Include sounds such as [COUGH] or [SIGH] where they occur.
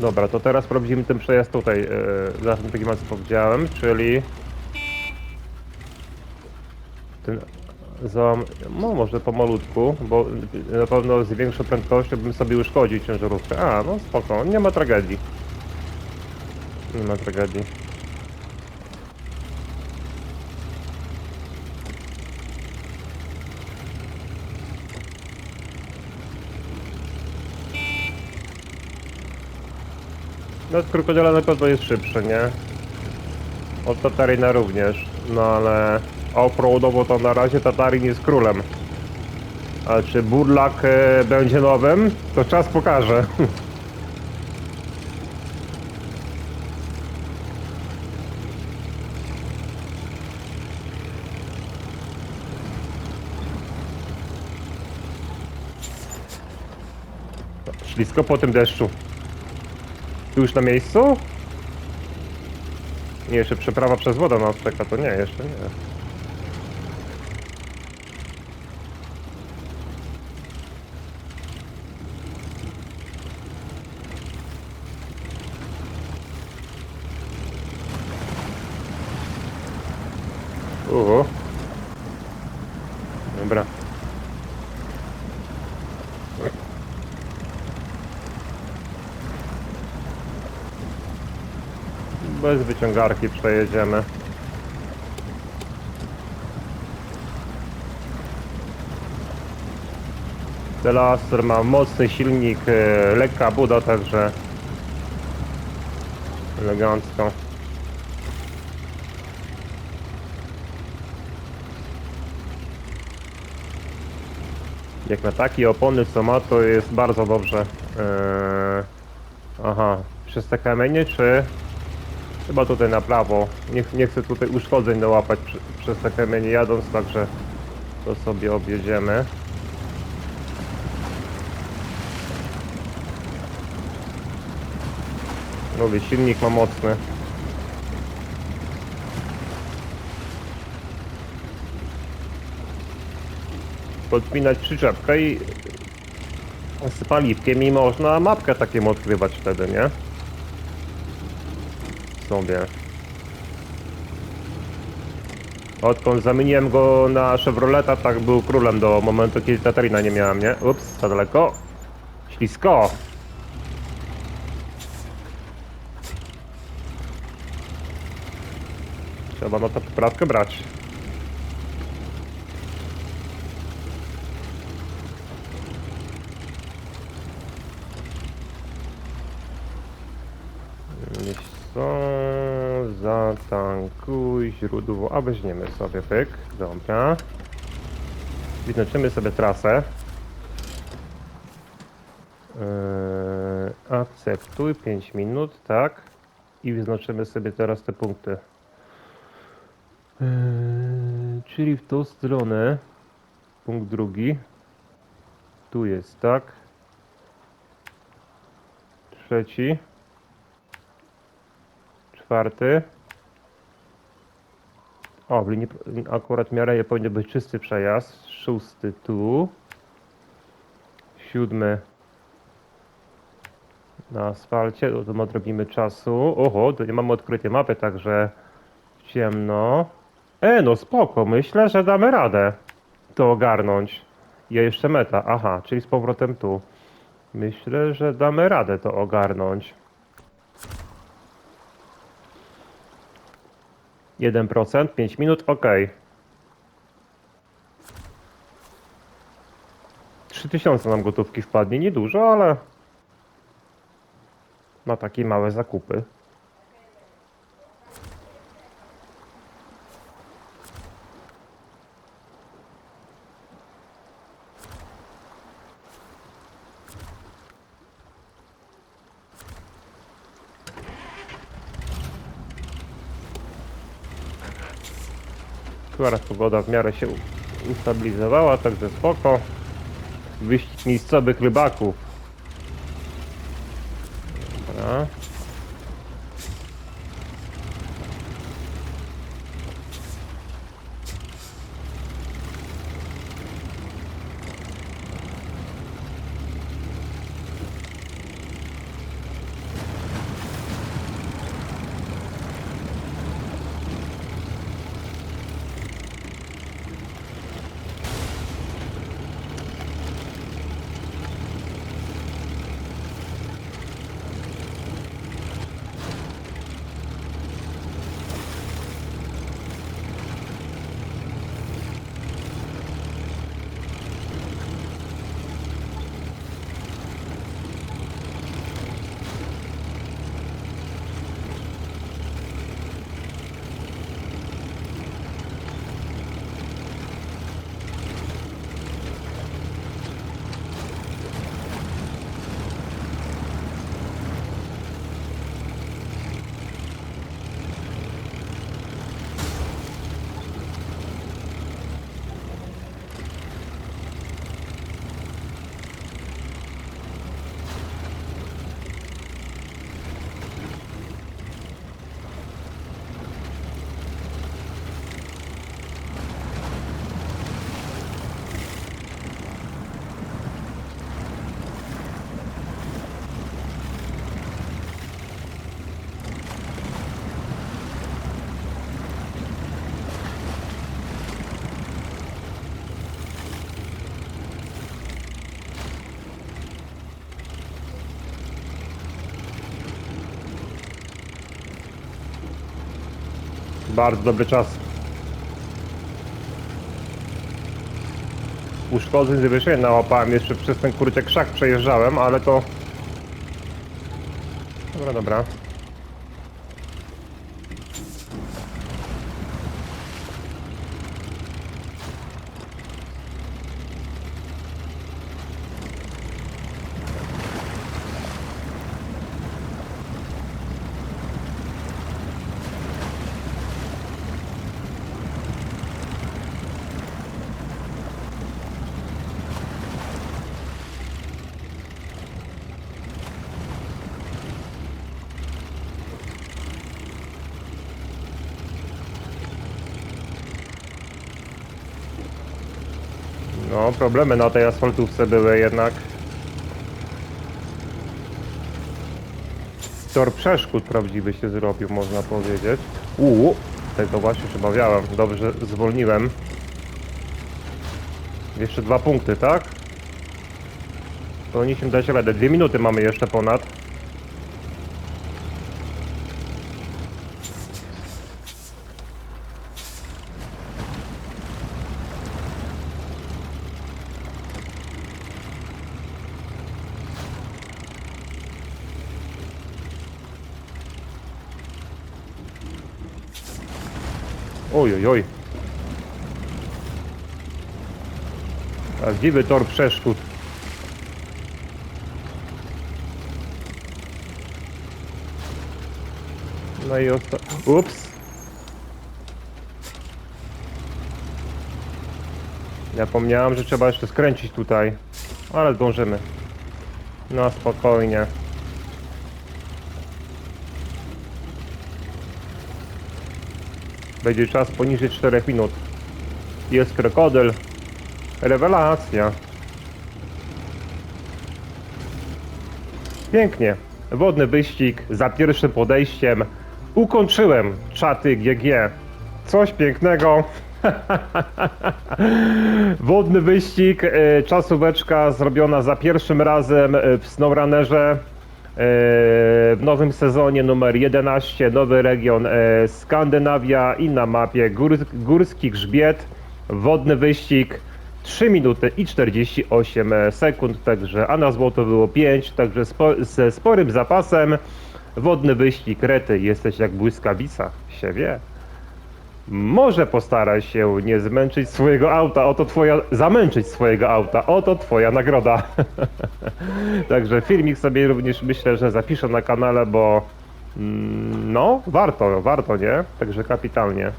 Dobra, to teraz sprawdzimy ten przejazd tutaj, yy, za tym takim co powiedziałem, czyli... Ten załam... No może pomalutku, bo na pewno z większą prędkością bym sobie uszkodził ciężarówkę. A, no spoko, nie ma tragedii. Nie ma tragedii. No krokodyla na pewno jest szybszy, nie? Od Tataryna również. No ale offroadowo to na razie Tatarin jest królem. A czy Burlak e, będzie nowym? To czas pokaże. [LAUGHS] Ślisko po tym deszczu. Tu już na miejscu? Nie, jeszcze przeprawa przez wodę nas czeka, to nie, jeszcze nie. Uhu. Dobra. Bez wyciągarki przejedziemy. Delaster ma mocny silnik, e, lekka buda, także elegancko. Jak na takie opony co ma, to jest bardzo dobrze. Eee, aha, przez te kamienie, czy Chyba tutaj na prawo. Nie, nie chcę tutaj uszkodzeń nałapać przy, przez te kamienie jadąc, także to sobie objedziemy. Mówię, silnik ma mocny. Podpinać przyczepkę i z paliwkiem i można mapkę takim odkrywać wtedy, nie? Sobie. Odkąd zamieniłem go na Chevroleta, tak był królem do momentu, kiedy Tatarina nie miałem, nie? Ups, za daleko. Ślisko. Trzeba na to poprawkę brać. Wiesz co? Zatankuj źródło, a weźmiemy sobie pyk, dobra. Wyznaczymy sobie trasę. Yy, akceptuj 5 minut, tak. I wyznaczymy sobie teraz te punkty. Yy, czyli w tą stronę. Punkt drugi. Tu jest, tak. Trzeci czwarty. O, w linii akurat miarę powinien być czysty przejazd. Szósty tu. Siódmy na asfalcie. No to odrobimy czasu. Oho, to nie mamy odkrytej mapy, także ciemno. E, no spoko, myślę, że damy radę to ogarnąć. Ja jeszcze meta, aha, czyli z powrotem tu. Myślę, że damy radę to ogarnąć. 1%, 5 minut, ok. 3000 nam gotówki wpadnie, niedużo, ale na takie małe zakupy. Teraz pogoda w miarę się ustabilizowała, także spoko. Wyścig miejscowych rybaków. Dobra. Bardzo dobry czas. Uszkodzeń zwyczaj nałapałem jeszcze przez ten kurczę krzak przejeżdżałem, ale to... Dobra, dobra. No, problemy na tej asfaltówce były jednak. Tor przeszkód prawdziwy się zrobił, można powiedzieć. Uuu, tego właśnie się bawiałem. Dobrze, zwolniłem. Jeszcze dwa punkty, tak? Powinniśmy dać radę. Dwie minuty mamy jeszcze ponad. Oj, oj. Prawdziwy tor przeszkód. No i osta... Ups. Zapomniałem, że trzeba jeszcze skręcić tutaj. Ale zdążymy. No spokojnie. Będzie czas poniżej 4 minut. Jest krokodyl. Rewelacja. Pięknie. Wodny wyścig za pierwszym podejściem. Ukończyłem czaty GG. Coś pięknego. [LAUGHS] Wodny wyścig, e, czasóweczka zrobiona za pierwszym razem e, w SnowRunnerze. E, w nowym sezonie numer 11, nowy region e, Skandynawia i na mapie gór, górski grzbiet, wodny wyścig 3 minuty i 48 sekund, także a na złoto było 5, także spo, ze sporym zapasem wodny wyścig Rety, jesteś jak błyskawica, się wie. Może postaraj się nie zmęczyć swojego auta, oto twoja, zamęczyć swojego auta, oto twoja nagroda. [LAUGHS] Także filmik sobie również myślę, że zapiszę na kanale, bo mm, no, warto, warto, nie? Także kapitalnie.